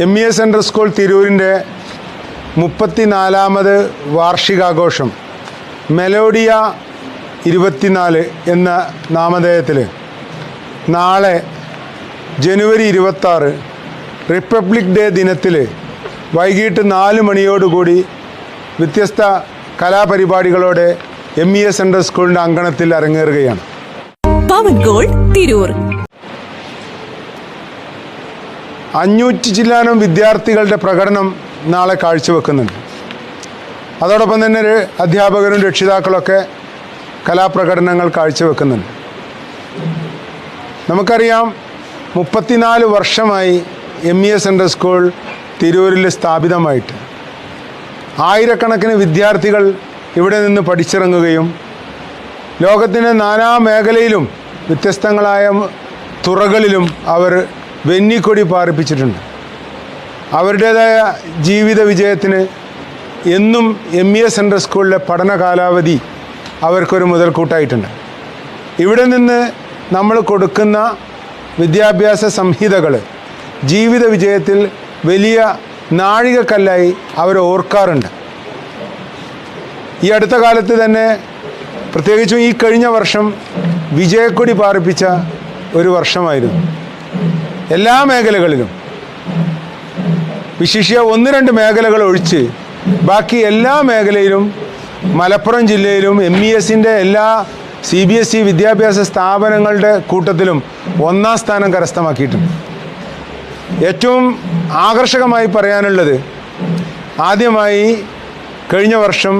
M E S central school തിരൂരിന്റെ മുപ്പത്തിനാലാമത് വാർഷികാഘോഷം. Melodia ഇരുപത്തിനാല് എന്ന നാമധേയത്തിൽ നാളെ ജനുവരി ഇരുപത്താറ് റിപ്പബ്ലിക് ഡേ ദിനത്തിൽ വൈകിട്ട് നാല് മണിയോടുകൂടി വ്യത്യസ്ത കലാപരിപാടികളോടെ എം ഇ എസ് സെൻട്രൽ സ്കൂളിന്റെ അങ്കണത്തിൽ അരങ്ങേറുകയാണ്. പവൻ ഗോൾഡ് തിരൂർ. അഞ്ഞൂറ്റി ചില്ലാനം വിദ്യാർത്ഥികളുടെ പ്രകടനം നാളെ കാഴ്ചവെക്കുന്നുണ്ട്. അതോടൊപ്പം തന്നെ അധ്യാപകരും രക്ഷിതാക്കളൊക്കെ കലാപ്രകടനങ്ങൾ കാഴ്ചവെക്കുന്നുണ്ട്. നമുക്കറിയാം മുപ്പത്തിനാല് വർഷമായി M E S central school തിരൂരിൽ സ്ഥാപിതമായിട്ട്. ആയിരക്കണക്കിന് വിദ്യാർത്ഥികൾ ഇവിടെ നിന്ന് പഠിച്ചിറങ്ങുകയും ലോകത്തിന്റെ നാനാ മേഖലയിലും വ്യത്യസ്തങ്ങളായ തുറകളിലും അവർ വെന്നിക്കൊടി പാറിപ്പിച്ചിട്ടുണ്ട്. അവരുടേതായ ജീവിത വിജയത്തിന് എന്നും എം ഇ എസ് സെൻട്രൽ സ്കൂളിലെ പഠന കാലാവധി അവർക്കൊരു മുതൽക്കൂട്ടായിട്ടുണ്ട്. ഇവിടെ നിന്ന് നമ്മൾ കൊടുക്കുന്ന വിദ്യാഭ്യാസ സംഹിതകൾ ജീവിത വിജയത്തിൽ വലിയ നാഴികക്കല്ലായി അവർ ഓർക്കാറുണ്ട്. ഈ അടുത്ത കാലത്ത് തന്നെ പ്രത്യേകിച്ചും ഈ കഴിഞ്ഞ വർഷം വിജയക്കൊടി പാറിപ്പിച്ച ഒരു വർഷമായിരുന്നു. എല്ലാ മേഖലകളിലും. വിശിഷ്യ ഒന്ന് രണ്ട് മേഖലകൾ ഒഴിച്ച് ബാക്കി എല്ലാ മേഖലയിലും മലപ്പുറം ജില്ലയിലും എം ഇ എസിന്റെ എല്ലാ സി ബി എസ് ഇ വിദ്യാഭ്യാസ സ്ഥാപനങ്ങളുടെ കൂട്ടത്തിലും ഒന്നാം സ്ഥാനം കരസ്ഥമാക്കിയിട്ടുണ്ട്. ഏറ്റവും ആകർഷകമായി പറയാനുള്ളത് ആദ്യമായി കഴിഞ്ഞ വർഷം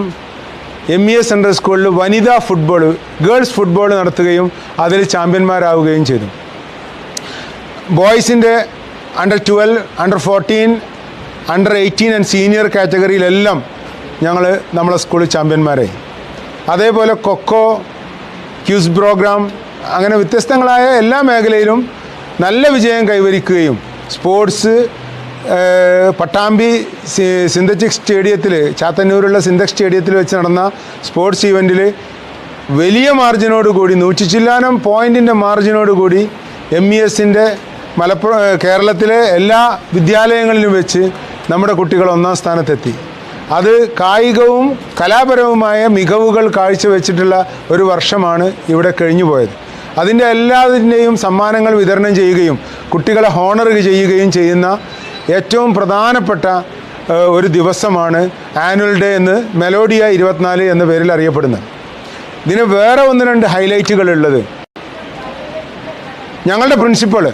എം ഇ എസ് സെൻട്രൽ സ്കൂളിൽ വനിതാ ഫുട്ബോൾ ഗേൾസ് ഫുട്ബോൾ നടത്തുകയും അതിൽ ചാമ്പ്യന്മാരാവുകയും ചെയ്തു. ബോയ്സിന്റെ under twelve under fourteen under eighteen and senior കാറ്റഗറിയിലെല്ലാം ഞങ്ങൾ നമ്മളെ സ്കൂൾ ചാമ്പ്യന്മാരെ അതേപോലെ കൊക്കോ ക്യൂസ് പ്രോഗ്രാം അങ്ങനെ വ്യത്യസ്തങ്ങളായ എല്ലാ മേഖലയിലും നല്ല വിജയം കൈവരിക്കുകയും സ്പോർട്സ് പട്ടാമ്പി സിന്തറ്റിക് സ്റ്റേഡിയത്തിൽ ചാത്തന്നൂരുള്ള സിന്തക് സ്റ്റേഡിയത്തിൽ വെച്ച് നടന്ന സ്പോർട്സ് ഈവന്റിൽ വലിയ മാർജിനോട് കൂടി നൂറ്റി ചില്ലാനം പോയിന്റിന്റെ മാർജിനോട് കൂടി എം ഇ എസിന്റെ മലപ്പുറം കേരളത്തിലെ എല്ലാ വിദ്യാലയങ്ങളിലും വെച്ച് നമ്മുടെ കുട്ടികൾ ഒന്നാം സ്ഥാനത്തെത്തി. അത് കായികവും കലാപരവുമായ മികവുകൾ കാഴ്ചവെച്ചിട്ടുള്ള ഒരു വർഷമാണ് ഇവിടെ കഴിഞ്ഞു പോയത്. അതിന്റെ എല്ലാതിന്റെയും സമ്മാനങ്ങൾ വിതരണം ചെയ്യുകയും കുട്ടികളെ ഹോണർ ചെയ്യുകയും ചെയ്യുന്ന ഏറ്റവും പ്രധാനപ്പെട്ട ഒരു ദിവസമാണ് ആനുവൽ ഡേ എന്ന് മെലോഡിയ ഇരുപത്തിനാല് എന്ന പേരിൽ അറിയപ്പെടുന്നത്. ഇതിന് വേറെ ഒന്ന് രണ്ട് ഹൈലൈറ്റുകൾ ഉള്ളത്. ഞങ്ങളുടെ principal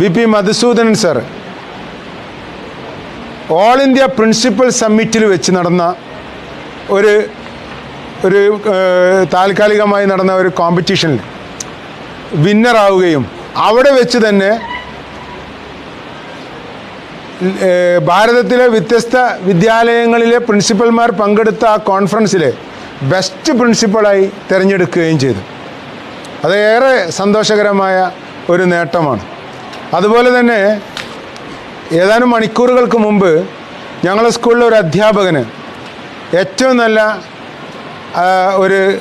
V P Madhusoodanan sir all India principal സമ്മിറ്റിൽ വെച്ച് നടന്ന ഒരു ഒരു താൽക്കാലികമായി നടന്ന ഒരു കോമ്പറ്റീഷനിൽ വിന്നറാവുകയും അവിടെ വെച്ച് തന്നെ ഭാരതത്തിലെ വ്യത്യസ്ത വിദ്യാലയങ്ങളിലെ പ്രിൻസിപ്പൽമാർ പങ്കെടുത്ത ആ കോൺഫറൻസിൽ ബെസ്റ്റ് പ്രിൻസിപ്പളായി തിരഞ്ഞെടുക്കുകയും ചെയ്തു. അത് ഏറെ സന്തോഷകരമായ ഒരു നേട്ടമാണ്. അതുപോലെ തന്നെ ഏതാനും മണിക്കൂറുകൾക്ക് മുമ്പ് ഞങ്ങളുടെ സ്കൂളിലെ ഒരു അധ്യാപകന് ഏറ്റവും നല്ല ഒരു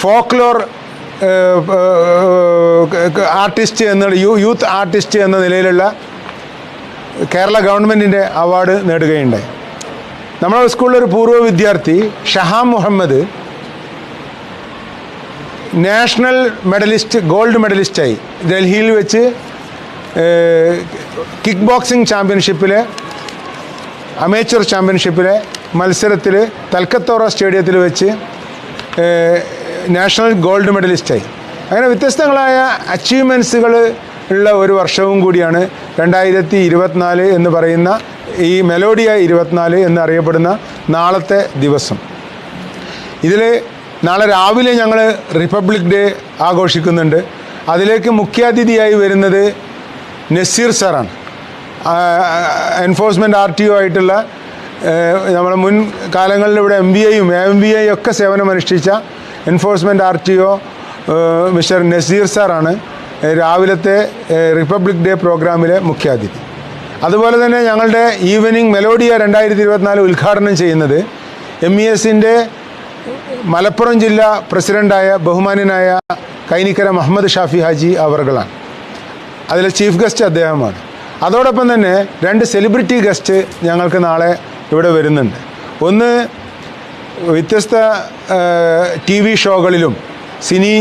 ഫോക്ലോർ ആർട്ടിസ്റ്റ് എന്ന യൂത്ത് ആർട്ടിസ്റ്റ് എന്ന നിലയിലുള്ള കേരള ഗവൺമെന്റിന്റെ അവാർഡ് നേടുകയുണ്ടായി. നമ്മുടെ സ്കൂളിലെ ഒരു പൂർവ വിദ്യാർത്ഥി Shaham Muhammad national medallist gold മെഡലിസ്റ്റായി ഡൽഹിയിൽ വെച്ച് കിക്ക് ബോക്സിംഗ് ചാമ്പ്യൻഷിപ്പിലെ അമേച്ചർ ചാമ്പ്യൻഷിപ്പിലെ മത്സരത്തിൽ തൽക്കത്തോറ സ്റ്റേഡിയത്തിൽ വെച്ച് നാഷണൽ ഗോൾഡ് മെഡലിസ്റ്റായി അങ്ങനെ വ്യത്യസ്തങ്ങളായ അച്ചീവ്മെന്റ്സുകൾ ഉള്ള ഒരു വർഷവും കൂടിയാണ് രണ്ടായിരത്തി ഇരുപത്തിനാല് എന്ന് പറയുന്ന ഈ മെലോഡിയ ഇരുപത്തിനാല് എന്നറിയപ്പെടുന്ന നാളത്തെ ദിവസം. ഇതിൽ നാളെ രാവിലെ ഞങ്ങൾ റിപ്പബ്ലിക് ഡേ ആഘോഷിക്കുന്നുണ്ട്. അതിലേക്ക് മുഖ്യാതിഥിയായി വരുന്നത് നസീർ സാറാണ്. എൻഫോഴ്സ്മെന്റ് ആർ ടി ഒ ആയിട്ടുള്ള നമ്മുടെ മുൻ കാലങ്ങളിൽ ഇവിടെ എം ബി ഐയും എം ബി ഐ ഒക്കെ സേവനമനുഷ്ഠിച്ച enforcement R T O mister Nazeer സാറാണ് രാവിലത്തെ റിപ്പബ്ലിക് ഡേ പ്രോഗ്രാമിലെ മുഖ്യാതിഥി. അതുപോലെ തന്നെ ഞങ്ങളുടെ ഈവനിങ് മെലോഡിയ രണ്ടായിരത്തി ഇരുപത്തിനാല് ഉദ്ഘാടനം ചെയ്യുന്നത് എം ഇ എസിന്റെ മലപ്പുറം ജില്ലാ പ്രസിഡന്റായ ബഹുമാന്യനായ കൈനിക്കര മുഹമ്മദ് ഷാഫി ഹാജി അവർകളാണ് അതിലെ ചീഫ് ഗസ്റ്റ് അദ്ദേഹമാണ്. അതോടൊപ്പം തന്നെ രണ്ട് സെലിബ്രിറ്റി ഗസ്റ്റ് ഞങ്ങൾക്ക് നാളെ ഇവിടെ വരുന്നുണ്ട്. ഒന്ന് വ്യത്യസ്ത ടി വി ഷോകളിലും സിനി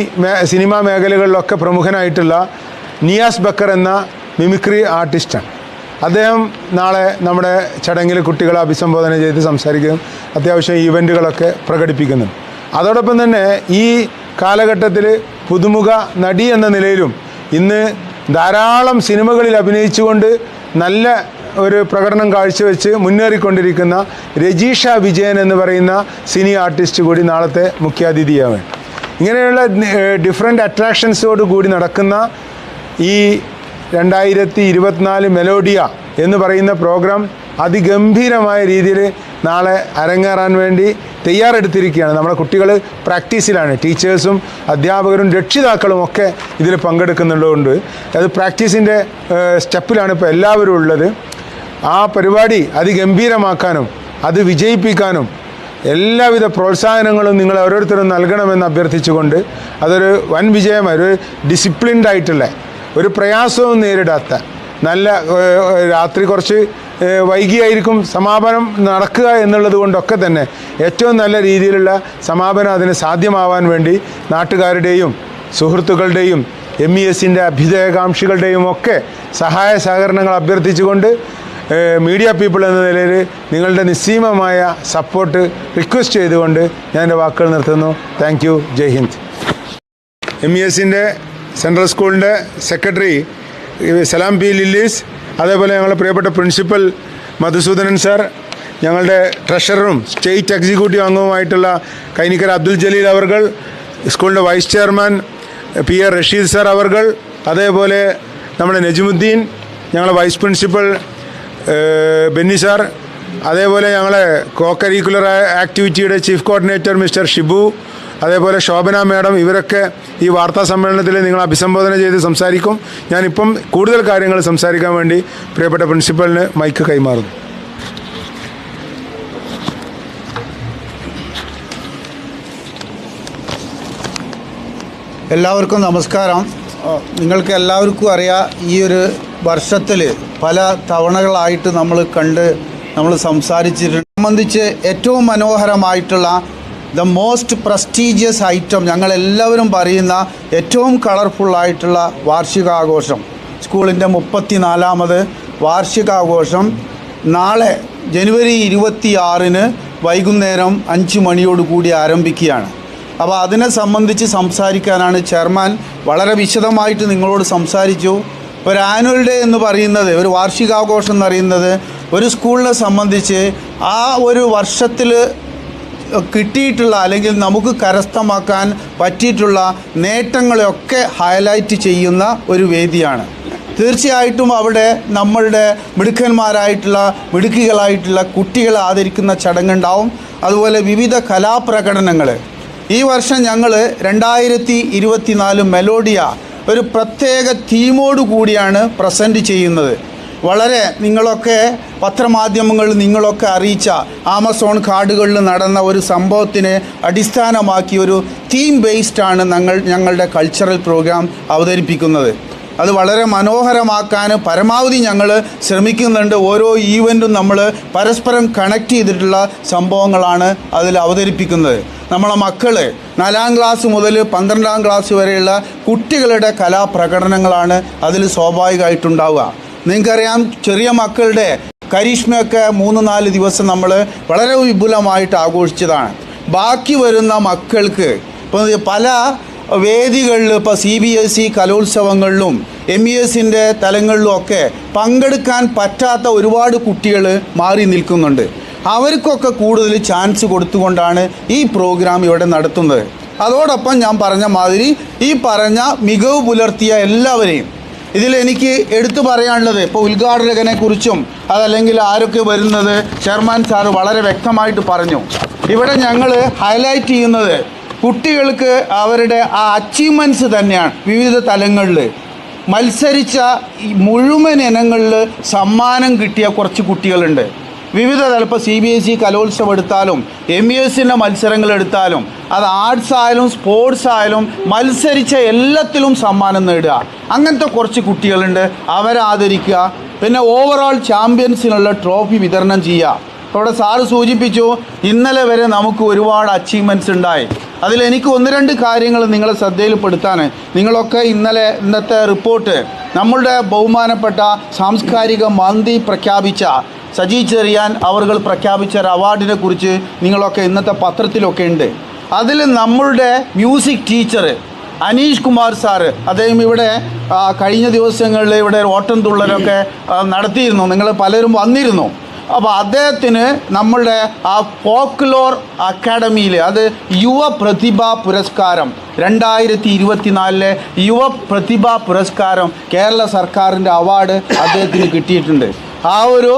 സിനിമാ മേഖലകളിലൊക്കെ പ്രമുഖനായിട്ടുള്ള നിയാസ് ബക്കർ എന്ന മിമിക്രി ആർട്ടിസ്റ്റാണ് അദ്ദേഹം നാളെ നമ്മുടെ ചടങ്ങിൽ കുട്ടികളെ അഭിസംബോധന ചെയ്ത് സംസാരിക്കുകയും അത്യാവശ്യം ഈവന്റുകളൊക്കെ പ്രകടിപ്പിക്കുന്നുണ്ട്. അതോടൊപ്പം തന്നെ ഈ കാലഘട്ടത്തിൽ പുതുമുഖ നടി എന്ന നിലയിലും ഇന്ന് ധാരാളം സിനിമകളിൽ അഭിനയിച്ചുകൊണ്ട് നല്ല ഒരു പ്രകടനം കാഴ്ചവെച്ച് മുന്നേറിക്കൊണ്ടിരിക്കുന്ന രജീഷ വിജയൻ എന്ന് പറയുന്ന സിനി ആർട്ടിസ്റ്റ് കൂടി നാളത്തെ മുഖ്യാതിഥിയാവാൻ. ഇങ്ങനെയുള്ള ഡിഫറെന്റ് അട്രാക്ഷൻസോട് കൂടി നടക്കുന്ന ഈ രണ്ടായിരത്തി ഇരുപത്തിനാല് മെലോഡിയ എന്ന് പറയുന്ന പ്രോഗ്രാം അതിഗംഭീരമായ രീതിയിൽ നാളെ അരങ്ങേറാൻ വേണ്ടി തയ്യാറെടുത്തിരിക്കുകയാണ്. നമ്മുടെ കുട്ടികൾ പ്രാക്ടീസിലാണ്. ടീച്ചേഴ്സും അധ്യാപകരും രക്ഷിതാക്കളും ഒക്കെ ഇതിൽ പങ്കെടുക്കുന്നുള്ളതുകൊണ്ട് അത് പ്രാക്ടീസിന്റെ സ്റ്റെപ്പിലാണ് ഇപ്പോൾ എല്ലാവരും ഉള്ളത്. ആ പരിപാടി അതിഗംഭീരമാക്കാനും അത് വിജയിപ്പിക്കാനും എല്ലാവിധ പ്രോത്സാഹനങ്ങളും നിങ്ങൾ ഓരോരുത്തരും നൽകണമെന്ന് അഭ്യർത്ഥിച്ചുകൊണ്ട് അതൊരു വൻ വിജയമായി ഒരു ഡിസിപ്ലിൻഡ് ആയിട്ടുള്ള ഒരു പ്രയാസവും നേരിടാത്ത നല്ല രാത്രി കുറച്ച് വൈകിയായിരിക്കും സമാപനം നടക്കുക എന്നുള്ളത് കൊണ്ടൊക്കെ തന്നെ ഏറ്റവും നല്ല രീതിയിലുള്ള സമാപനം അതിന് സാധ്യമാവാൻ വേണ്ടി നാട്ടുകാരുടെയും സുഹൃത്തുക്കളുടെയും എം ഇ എസിന്റെ അഭ്യുദയകാംക്ഷികളുടെയും ഒക്കെ സഹായ സഹകരണങ്ങൾ അഭ്യർത്ഥിച്ചുകൊണ്ട് മീഡിയ പീപ്പിൾ എന്ന നിലയിൽ നിങ്ങളുടെ നിസ്സീമമായ സപ്പോർട്ട് റിക്വസ്റ്റ് ചെയ്തുകൊണ്ട് ഞാൻ എന്റെ വാക്കുകൾ നിർത്തുന്നു. Thank you. Jai Hind. M E എസിന്റെ സെൻട്രൽ സ്കൂളിന്റെ സെക്രട്ടറി സലാം പി ലില്ലീസ് അതേപോലെ ഞങ്ങളുടെ പ്രിയപ്പെട്ട പ്രിൻസിപ്പൽ മധുസൂദനൻ സാർ ഞങ്ങളുടെ ട്രഷററും സ്റ്റേറ്റ് എക്സിക്യൂട്ടീവ് അംഗവുമായിട്ടുള്ള കൈനിക്കർ അബ്ദുൽ ജലീൽ അവർകൾ സ്കൂളിന്റെ vice chairman P R Rasheed sir അവർകൾ അതേപോലെ നമ്മുടെ നജിമുദ്ദീൻ ഞങ്ങളുടെ വൈസ് പ്രിൻസിപ്പൽ ബെന്നി സാർ അതേപോലെ ഞങ്ങളെ കോ കരിക്കുലർ ആക്ടിവിറ്റിയുടെ ചീഫ് കോർഡിനേറ്റർ മിസ്റ്റർ ഷിബു അതേപോലെ ശോഭന മാഡം ഇവരൊക്കെ ഈ വാർത്താ സമ്മേളനത്തിൽ നിങ്ങൾ അഭിസംബോധന ചെയ്ത് സംസാരിക്കും. ഞാനിപ്പം കൂടുതൽ കാര്യങ്ങൾ സംസാരിക്കാൻ വേണ്ടി പ്രിയപ്പെട്ട പ്രിൻസിപ്പലിന് മൈക്ക് കൈമാറുന്നു. എല്ലാവർക്കും നമസ്കാരം. നിങ്ങൾക്ക് എല്ലാവർക്കും അറിയാം ഈ ഒരു വർഷത്തിൽ പല തവണകളായിട്ട് നമ്മൾ കണ്ട് നമ്മൾ സംസാരിച്ചിട്ടുണ്ട്. സംബന്ധിച്ച് ഏറ്റവും മനോഹരമായിട്ടുള്ള ദ മോസ്റ്റ് പ്രസ്റ്റീജിയസ് ഐറ്റം ഞങ്ങളെല്ലാവരും പറയുന്ന ഏറ്റവും കളർഫുള്ളായിട്ടുള്ള വാർഷികാഘോഷം. സ്കൂളിന്റെ മുപ്പത്തിനാലാമത് വാർഷികാഘോഷം. നാളെ ജനുവരി ഇരുപത്തിയാറിന് വൈകുന്നേരം അഞ്ച് മണിയോടുകൂടി ആരംഭിക്കുകയാണ്. അപ്പോൾ അതിനെ സംബന്ധിച്ച് സംസാരിക്കാനാണ് ചെയർമാൻ വളരെ വിശദമായിട്ട് നിങ്ങളോട് സംസാരിച്ചു. ഒരു ആനുവൽ ഡേ എന്ന് പറയുന്നത് ഒരു വാർഷികാഘോഷം എന്ന് പറയുന്നത് ഒരു സ്കൂളിനെ സംബന്ധിച്ച് ആ ഒരു വർഷത്തിൽ കിട്ടിയിട്ടുള്ള അല്ലെങ്കിൽ നമുക്ക് കരസ്ഥമാക്കാൻ പറ്റിയിട്ടുള്ള നേട്ടങ്ങളെയൊക്കെ ഹൈലൈറ്റ് ചെയ്യുന്ന ഒരു വേദിയാണ്. തീർച്ചയായിട്ടും അവിടെ നമ്മളുടെ മിടുക്കന്മാരായിട്ടുള്ള മിടുക്കികളായിട്ടുള്ള കുട്ടികളെ ആദരിക്കുന്ന ചടങ്ങുണ്ടാവും. അതുപോലെ വിവിധ കലാപ്രകടനങ്ങൾ ഈ വർഷം ഞങ്ങൾ രണ്ടായിരത്തി ഇരുപത്തിനാല് മെലോഡിയ ഒരു പ്രത്യേക തീമോട് കൂടിയാണ് പ്രസന്റ് ചെയ്യുന്നത്. വളരെ നിങ്ങളൊക്കെ പത്രമാധ്യമങ്ങളിൽ നിങ്ങളൊക്കെ അറിയിച്ച ആമസോൺ കാർഡുകളിൽ നടന്ന ഒരു സംഭവത്തിനെ അടിസ്ഥാനമാക്കി ഒരു തീം ബേസ്ഡ് ആണ് ഞങ്ങൾ ഞങ്ങളുടെ കൾച്ചറൽ പ്രോഗ്രാം അവതരിപ്പിക്കുന്നത്. അത് വളരെ മനോഹരമാക്കാൻ പരമാവധി ഞങ്ങൾ ശ്രമിക്കുന്നുണ്ട്. ഓരോ ഈവന്റും നമ്മൾ പരസ്പരം കണക്ട് ചെയ്തിട്ടുള്ള സംഭവങ്ങളാണ് അതിൽ അവതരിപ്പിക്കുന്നത്. നമ്മളെ മക്കൾ നാലാം ക്ലാസ് മുതൽ പന്ത്രണ്ടാം ക്ലാസ് വരെയുള്ള കുട്ടികളുടെ കലാപ്രകടനങ്ങളാണ് അതിൽ സ്വാഭാവികമായിട്ടുണ്ടാവുക. നിങ്ങൾക്കറിയാം ചെറിയ മക്കളുടെ കരീഷ്മയൊക്കെ മൂന്ന് നാല് ദിവസം നമ്മൾ വളരെ വിപുലമായിട്ട് ആഘോഷിച്ചതാണ്. ബാക്കി വരുന്ന മക്കൾക്ക് ഇപ്പോൾ പല വേദികളിൽ ഇപ്പോൾ സി ബി എസ് ഇ കലോത്സവങ്ങളിലും എം ഇ എസിന്റെ തലങ്ങളിലും ഒക്കെ പങ്കെടുക്കാൻ പറ്റാത്ത ഒരുപാട് കുട്ടികൾ മാറി നിൽക്കുന്നുണ്ട്. അവർക്കൊക്കെ കൂടുതൽ ചാൻസ് കൊടുത്തുകൊണ്ടാണ് ഈ പ്രോഗ്രാം ഇവിടെ നടത്തുന്നത്. അതോടൊപ്പം ഞാൻ പറഞ്ഞ മാതിരി ഈ പറഞ്ഞ മികവ് പുലർത്തിയ എല്ലാവരെയും ഇതിൽ എനിക്ക് എടുത്തു പറയാനുള്ളത് ഇപ്പോൾ ഉദ്ഘാടകനെ കുറിച്ചും അതല്ലെങ്കിൽ ആരൊക്കെ വരുന്നത് ചെയർമാൻ സാറ് വളരെ വ്യക്തമായിട്ട് പറഞ്ഞു. ഇവിടെ ഞങ്ങൾ ഹൈലൈറ്റ് ചെയ്യുന്നത് കുട്ടികൾക്ക് അവരുടെ ആ അച്ചീവ്മെന്റ്സ് തന്നെയാണ് വിവിധ തലങ്ങളിൽ മത്സരിച്ച മുഴുവൻ ഇനങ്ങളിൽ സമ്മാനം കിട്ടിയ കുറച്ച് കുട്ടികളുണ്ട്. വിവിധ തലപ്പ് സി ബി എസ് ഇ കലോത്സവം എടുത്താലും എം ഇ എസിന്റെ മത്സരങ്ങൾ എടുത്താലും അത് ആർട്സ് ആയാലും സ്പോർട്സ് ആയാലും മത്സരിച്ച എല്ലാത്തിലും സമ്മാനം നേടുക. അങ്ങനത്തെ കുറച്ച് കുട്ടികളുണ്ട്. അവരെ ആദരിക്കുക. പിന്നെ ഓവറോൾ ചാമ്പ്യൻസിനുള്ള ട്രോഫി വിതരണം ചെയ്യുക. അവിടെ സാറ് സൂചിപ്പിച്ചു ഇന്നലെ വരെ നമുക്ക് ഒരുപാട് അച്ചീവ്മെന്റ്സ് ഉണ്ടായി. അതിൽ എനിക്ക് ഒന്ന് രണ്ട് കാര്യങ്ങൾ നിങ്ങളെ ശ്രദ്ധയിൽപ്പെടുത്താൻ നിങ്ങളൊക്കെ ഇന്നലെ ഇന്നത്തെ റിപ്പോർട്ട് നമ്മളുടെ ബഹുമാനപ്പെട്ട സാംസ്കാരിക മന്ത്രി പ്രഖ്യാപിച്ച സജി ചെറിയാൻ അവർ പ്രഖ്യാപിച്ച ഒരു അവാർഡിനെ കുറിച്ച് നിങ്ങളൊക്കെ ഇന്നത്തെ പത്രത്തിലൊക്കെ ഉണ്ട്. അതിൽ നമ്മളുടെ music teacher Aneesh Kumar sir അദ്ദേഹം ഇവിടെ കഴിഞ്ഞ ദിവസങ്ങളിൽ ഇവിടെ ഓട്ടം തുള്ളലൊക്കെ നടത്തിയിരുന്നു. നിങ്ങൾ പലരും വന്നിരുന്നു. അപ്പോൾ അദ്ദേഹത്തിന് നമ്മളുടെ ആ ഫോക്ലോർ അക്കാഡമിയിൽ അത് യുവ പ്രതിഭാ പുരസ്കാരം രണ്ടായിരത്തി ഇരുപത്തിനാലിലെ യുവ പ്രതിഭാ പുരസ്കാരം കേരള സർക്കാരിന്റെ അവാർഡ് അദ്ദേഹത്തിന് കിട്ടിയിട്ടുണ്ട്. ആ ഒരു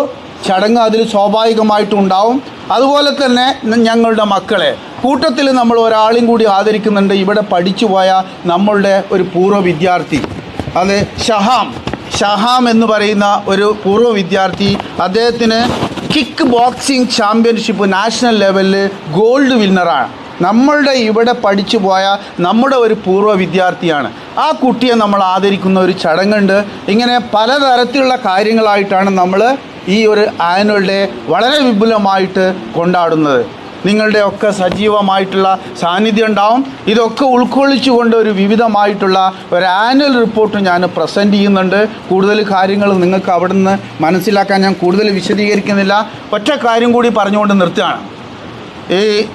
ചടങ്ങ് അതിൽ സ്വാഭാവികമായിട്ടും ഉണ്ടാവും അതുപോലെ തന്നെ ഞങ്ങളുടെ മക്കളെ കൂട്ടത്തിൽ നമ്മൾ ഒരാളും കൂടി ആദരിക്കുന്നുണ്ട്. ഇവിടെ പഠിച്ചു പോയ നമ്മളുടെ ഒരു പൂർവ വിദ്യാർത്ഥി അത് ഷഹാം. ഷഹാം എന്ന് പറയുന്ന ഒരു പൂർവ വിദ്യാർത്ഥി അദ്ദേഹത്തിന് കിക്ക് ബോക്സിംഗ് ചാമ്പ്യൻഷിപ്പ് നാഷണൽ ലെവലിൽ ഗോൾഡ് വിന്നറാണ് നമ്മളുടെ ഇവിടെ പഠിച്ചു പോയ നമ്മുടെ ഒരു പൂർവ വിദ്യാർത്ഥിയാണ്. ആ കുട്ടിയെ നമ്മൾ ആദരിക്കുന്ന ഒരു ചടങ്ങുണ്ട്. ഇങ്ങനെ പലതരത്തിലുള്ള കാര്യങ്ങളായിട്ടാണ് നമ്മൾ ഈ ഒരു ആനുവൽ ഡേ വളരെ വിപുലമായിട്ട് കൊണ്ടാടുന്നത്. നിങ്ങളുടെ ഒക്കെ സജീവമായിട്ടുള്ള സാന്നിധ്യം ഉണ്ടാവും. ഇതൊക്കെ ഉൾക്കൊള്ളിച്ചുകൊണ്ട് ഒരു വിവിധമായിട്ടുള്ള ഒരു ആനുവൽ റിപ്പോർട്ട് ഞാൻ പ്രസന്റ് ചെയ്യുന്നുണ്ട്. കൂടുതൽ കാര്യങ്ങൾ നിങ്ങൾക്ക് അവിടെ നിന്ന് മനസ്സിലാക്കാൻ ഞാൻ കൂടുതൽ വിശദീകരിക്കുന്നില്ല. ഒറ്റ കാര്യം കൂടി പറഞ്ഞുകൊണ്ട് നിർത്തുകയാണ്. ഈ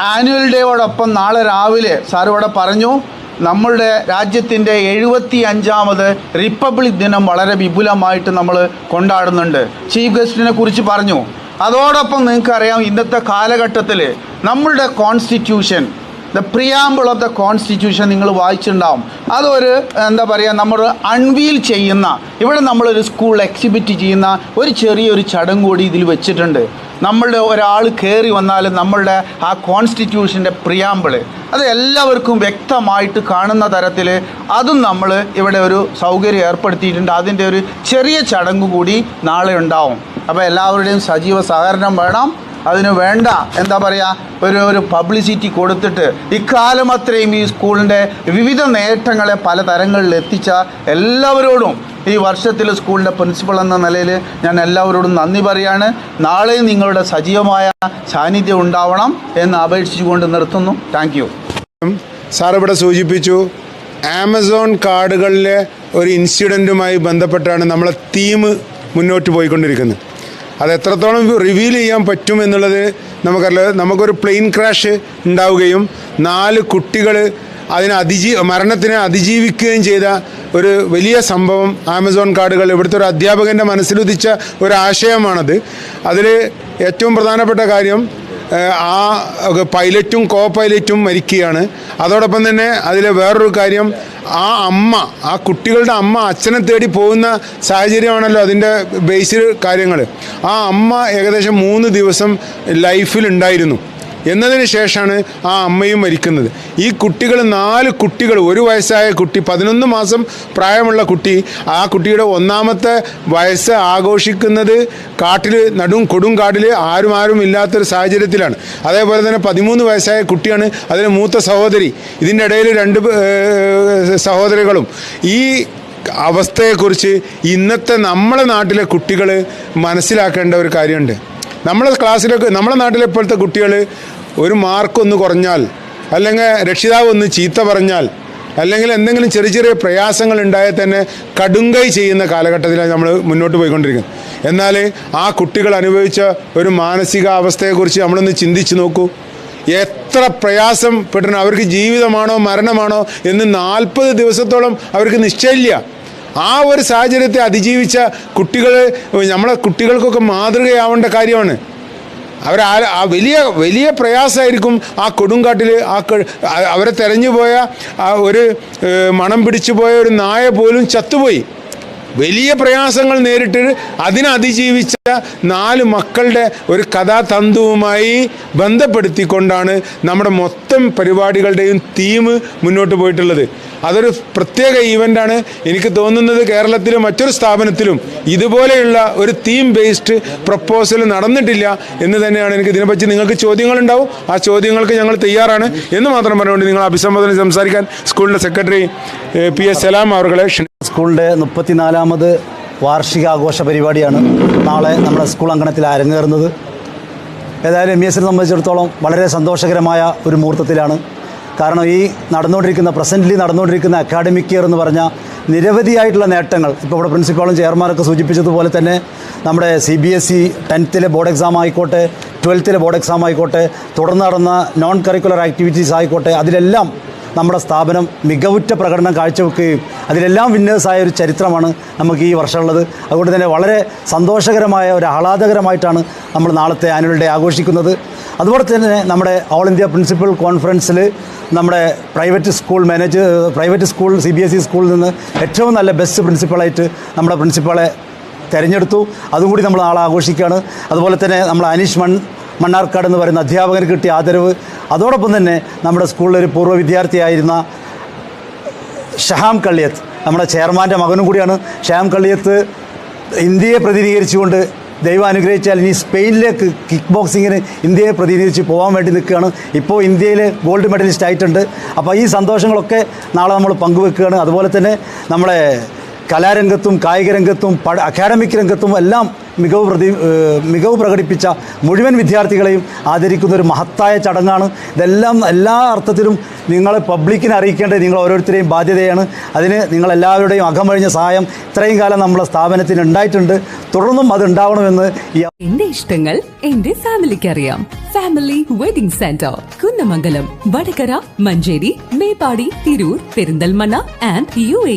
ആനുവൽ ഡേയോടൊപ്പം നാളെ രാവിലെ സാർ ഇവിടെ പറഞ്ഞു നമ്മളുടെ രാജ്യത്തിന്റെ എഴുപത്തി അഞ്ചാമത് റിപ്പബ്ലിക് ദിനം വളരെ വിപുലമായിട്ട് നമ്മൾ കൊണ്ടാടുന്നുണ്ട്. ചീഫ് ഗസ്റ്റിനെ കുറിച്ച് പറഞ്ഞു. അതോടൊപ്പം നിങ്ങൾക്കറിയാം ഇന്നത്തെ കാലഘട്ടത്തിൽ നമ്മളുടെ constitution the preamble of the constitution നിങ്ങൾ വായിച്ചിട്ടുണ്ടാവും. അതൊരു എന്താ പറയുക നമ്മൾ അൺവീൽ ചെയ്യുന്ന ഇവിടെ നമ്മളൊരു സ്കൂൾ എക്സിബിറ്റ് ചെയ്യുന്ന ഒരു ചെറിയൊരു ചടങ്ങ് കൂടി ഇതിൽ വെച്ചിട്ടുണ്ട്. നമ്മളുടെ ഒരാൾ കയറി വന്നാൽ നമ്മളുടെ ആ കോൺസ്റ്റിറ്റ്യൂഷന്റെ പ്രിയാമ്പിൾ അത് എല്ലാവർക്കും വ്യക്തമായിട്ട് കാണുന്ന തരത്തിൽ അതും നമ്മൾ ഇവിടെ ഒരു സൗകര്യം ഏർപ്പെടുത്തിയിട്ടുണ്ട്. അതിന്റെ ഒരു ചെറിയ ചടങ്ങ് കൂടി നാളെ ഉണ്ടാവും. അപ്പോൾ എല്ലാവരുടെയും സജീവ സഹകരണം വേണം. അതിന് വേണ്ട എന്താ പറയുക ഒരു ഒരു പബ്ലിസിറ്റി കൊടുത്തിട്ട് ഇക്കാലം അത്രയും ഈ സ്കൂളിന്റെ വിവിധ നേട്ടങ്ങളെ പല തരങ്ങളിൽ എത്തിച്ച എല്ലാവരോടും ഈ വർഷത്തിൽ സ്കൂളിന്റെ പ്രിൻസിപ്പൾ എന്ന നിലയിൽ ഞാൻ എല്ലാവരോടും നന്ദി പറയാണ്. നാളെയും നിങ്ങളുടെ സജീവമായ സാന്നിധ്യം ഉണ്ടാവണം എന്ന് അപേക്ഷിച്ചുകൊണ്ട് നിർത്തുന്നു. താങ്ക് യു സാർ ഇവിടെ സൂചിപ്പിച്ചു ആമസോൺ കാർഡുകളിലെ ഒരു ഇൻസിഡന്റുമായി ബന്ധപ്പെട്ടാണ് നമ്മളെ തീം മുന്നോട്ട് പോയിക്കൊണ്ടിരിക്കുന്നത്. അത് എത്രത്തോളം റിവീൽ ചെയ്യാൻ പറ്റും എന്നുള്ളത് നമുക്കല്ല നമുക്കൊരു പ്ലെയിൻ ക്രാഷ് ഉണ്ടാവുകയും നാല് കുട്ടികൾ അതിനെ അതിജീ മരണത്തിനെ അതിജീവിക്കുകയും ചെയ്ത ഒരു വലിയ സംഭവം ആമസോൺ കാർഡുകൾ ഇവിടുത്തെ ഒരു അധ്യാപകന്റെ മനസ്സിലുദിച്ച ഒരു ആശയമാണത്. അതിൽ ഏറ്റവും പ്രധാനപ്പെട്ട കാര്യം ആ പൈലറ്റും കോ പൈലറ്റും മരിക്കുകയാണ്. അതോടൊപ്പം തന്നെ അതിൽ വേറൊരു കാര്യം ആ അമ്മ ആ കുട്ടികളുടെ അമ്മ അച്ഛനെ തേടി പോകുന്ന സാഹചര്യമാണല്ലോ അതിന്റെ ബേസിൽ കാര്യങ്ങൾ ആ അമ്മ ഏകദേശം മൂന്ന് ദിവസം ലൈഫിൽ ഉണ്ടായിരുന്നു. എന്നതിന് ശേഷമാണ് ആ അമ്മയും മരിക്കുന്നത്. ഈ കുട്ടികൾ നാല് കുട്ടികൾ ഒരു വയസ്സായ കുട്ടി പതിനൊന്ന് മാസം പ്രായമുള്ള കുട്ടി ആ കുട്ടിയുടെ ഒന്നാമത്തെ വയസ്സ് ആഘോഷിക്കുന്നത് കാട്ടിൽ നടും കൊടും കാട്ടിൽ ആരും ആരും ഇല്ലാത്തൊരു സാഹചര്യത്തിലാണ്. അതേപോലെ തന്നെ പതിമൂന്ന് വയസ്സായ കുട്ടിയാണ് അതിന് മൂത്ത സഹോദരി. ഇതിന്റെ ഇടയിൽ രണ്ട് സഹോദരികളും. ഈ അവസ്ഥയെക്കുറിച്ച് ഇന്നത്തെ നമ്മളെ നാട്ടിലെ കുട്ടികൾ മനസ്സിലാക്കേണ്ട ഒരു കാര്യമുണ്ട്. നമ്മളെ ക്ലാസ്സിലൊക്കെ നമ്മുടെ നാട്ടിലെ ഇപ്പോഴത്തെ കുട്ടികൾ ഒരു മാർക്കൊന്ന് കുറഞ്ഞാൽ അല്ലെങ്കിൽ രക്ഷിതാവ് ഒന്ന് ചീത്ത പറഞ്ഞാൽ അല്ലെങ്കിൽ എന്തെങ്കിലും ചെറിയ ചെറിയ പ്രയാസങ്ങൾ ഉണ്ടായാൽ തന്നെ കടുങ്കൈ ചെയ്യുന്ന കാലഘട്ടത്തിലാണ് നമ്മൾ മുന്നോട്ട് പോയിക്കൊണ്ടിരിക്കുന്നത്. എന്നാൽ ആ കുട്ടികൾ അനുഭവിച്ച ഒരു മാനസികാവസ്ഥയെക്കുറിച്ച് നമ്മളൊന്ന് ചിന്തിച്ച് നോക്കൂ. എത്ര പ്രയാസം പെട്ടണം അവർക്ക് ജീവിതമാണോ മരണമാണോ എന്ന് നാൽപ്പത് ദിവസത്തോളം അവർക്ക് നിശ്ചയമില്ല. ആ ഒരു സാഹചര്യത്തെ അതിജീവിച്ച കുട്ടികൾ നമ്മളെ കുട്ടികൾക്കൊക്കെ മാതൃകയാവേണ്ട കാര്യമാണ്. അവർ ആ വലിയ വലിയ പ്രയാസമായിരിക്കും ആ കൊടുങ്കാട്ടിൽ ആ അവരെ തെരഞ്ഞു പോയ ആ ഒരു മണം പിടിച്ചു പോയ ഒരു നായ പോലും ചത്തുപോയി. വലിയ പ്രയാസങ്ങൾ നേരിട്ട് അതിനതിജീവിച്ച നാല് മക്കളുടെ ഒരു കഥാതന്തുവുമായി ബന്ധപ്പെടുത്തിക്കൊണ്ടാണ് നമ്മുടെ മൊത്തം പരിപാടികളുടെയും തീം മുന്നോട്ട് പോയിട്ടുള്ളത്. അതൊരു പ്രത്യേക ഈവന്റാണ് എനിക്ക് തോന്നുന്നത് കേരളത്തിലും മറ്റൊരു സ്ഥാപനത്തിലും ഇതുപോലെയുള്ള ഒരു തീം ബേസ്ഡ് പ്രപ്പോസൽ നടന്നിട്ടില്ല എന്ന് തന്നെയാണ് എനിക്ക് ഇതിനെപ്പറ്റി നിങ്ങൾക്ക് ചോദ്യങ്ങളുണ്ടാവും. ആ ചോദ്യങ്ങൾക്ക് ഞങ്ങൾ തയ്യാറാണ്. എന്ന് മാത്രം പറഞ്ഞുകൊണ്ട് നിങ്ങൾ അഭിസംബോധന സംസാരിക്കാൻ സ്കൂളിന്റെ സെക്രട്ടറി പി എസ് സലാം അവർകളെ സ്കൂളിന്റെ മുപ്പത്തിനാലാമത് വാർഷികാഘോഷ പരിപാടിയാണ് നാളെ നമ്മുടെ സ്കൂൾ അങ്കണത്തിൽ അരങ്ങേറുന്നത്. ഏതായാലും എം എസിനെ സംബന്ധിച്ചിടത്തോളം വളരെ സന്തോഷകരമായ ഒരു മുഹൂർത്തത്തിലാണ് കാരണം ഈ നടന്നുകൊണ്ടിരിക്കുന്ന പ്രസന്റ്ലി നടന്നുകൊണ്ടിരിക്കുന്ന അക്കാഡമിക് ഇയർ എന്ന് പറഞ്ഞാൽ നിരവധിയായിട്ടുള്ള നേട്ടങ്ങൾ. ഇപ്പോൾ ഇവിടെ പ്രിൻസിപ്പാളും ചെയർമാനൊക്കെ സൂചിപ്പിച്ചതുപോലെ തന്നെ നമ്മുടെ സി ബി എസ് ഇ ടെൻത്തിലെ ബോർഡ് എക്സാം ആയിക്കോട്ടെ ട്വൽത്തിലെ ബോർഡ് എക്സാം ആയിക്കോട്ടെ തുടർന്ന് നടന്ന നോൺ കറിക്കുലർ ആക്ടിവിറ്റീസ് ആയിക്കോട്ടെ അതിലെല്ലാം നമ്മുടെ സ്ഥാപനം മികവുറ്റ പ്രകടനം കാഴ്ചവെക്കുകയും അതിലെല്ലാം വിന്നേഴ്സായ ഒരു ചരിത്രമാണ് നമുക്ക് ഈ വർഷമുള്ളത്. അതുകൊണ്ട് തന്നെ വളരെ സന്തോഷകരമായ ഒരു ആഹ്ലാദകരമായിട്ടാണ് നമ്മൾ നാളത്തെ ആനുവൽ ഡേ ആഘോഷിക്കുന്നത്. അതുപോലെ തന്നെ നമ്മുടെ ഓൾ ഇന്ത്യ പ്രിൻസിപ്പൽ കോൺഫറൻസിൽ നമ്മുടെ private school manage private school C B S E സ്കൂളിൽ നിന്ന് ഏറ്റവും നല്ല ബെസ്റ്റ് പ്രിൻസിപ്പളായിട്ട് നമ്മുടെ പ്രിൻസിപ്പളെ തിരഞ്ഞെടുത്തു. അതും കൂടി നമ്മൾ നാളെ ആഘോഷിക്കുകയാണ് അതുപോലെ തന്നെ നമ്മൾ അനീഷ് മൺ മണ്ണാർക്കാട് എന്ന് പറയുന്ന അധ്യാപകന് കിട്ടിയ ആദരവ്. അതോടൊപ്പം തന്നെ നമ്മുടെ സ്കൂളിലൊരു പൂർവ വിദ്യാർത്ഥിയായിരുന്ന ഷഹാം കള്ളിയത്ത് നമ്മുടെ ചെയർമാന്റെ മകനും കൂടിയാണ്. ഷഹാം കള്ളിയത്ത് ഇന്ത്യയെ പ്രതിനിധീകരിച്ചുകൊണ്ട് ദൈവം അനുഗ്രഹിച്ചാൽ ഇനി സ്പെയിനിലേക്ക് കിക്ക് ബോക്സിങ്ങിന് ഇന്ത്യയെ പ്രതിനിധിച്ച് പോകാൻ വേണ്ടി നിൽക്കുകയാണ്. ഇപ്പോൾ ഇന്ത്യയിൽ ഗോൾഡ് മെഡലിസ്റ്റ് ആയിട്ടുണ്ട്. അപ്പോൾ ഈ സന്തോഷങ്ങളൊക്കെ നാളെ നമ്മൾ പങ്കുവെക്കുകയാണ്. അതുപോലെ തന്നെ നമ്മളെ കലാരംഗത്തും കായിക രംഗത്തും അക്കാഡമിക് രംഗത്തും എല്ലാം മികവ് പ്രതി മികവ് പ്രകടിപ്പിച്ച മുഴുവൻ വിദ്യാർത്ഥികളെയും ആദരിക്കുന്ന ഒരു മഹത്തായ ചടങ്ങാണ്. ഇതെല്ലാം എല്ലാ അർത്ഥത്തിലും നിങ്ങളെ പബ്ലിക്കിനെ അറിയിക്കേണ്ടത് നിങ്ങൾ ഓരോരുത്തരെയും ബാധ്യതയാണ്. അതിന് നിങ്ങളെല്ലാവരുടെയും അകമഴിഞ്ഞ സഹായം ഇത്രയും കാലം നമ്മളെ സ്ഥാപനത്തിന് ഉണ്ടായിട്ടുണ്ട്. തുടർന്നും അത് ഉണ്ടാവണമെന്ന് എന്റെ ഇഷ്ടങ്ങൾ എന്റെ ഫാമിലിക്ക് അറിയാം family wedding centre Kunnamangalam Vadakara Manjeri Meppadi Tirur Perinthalmanna and U A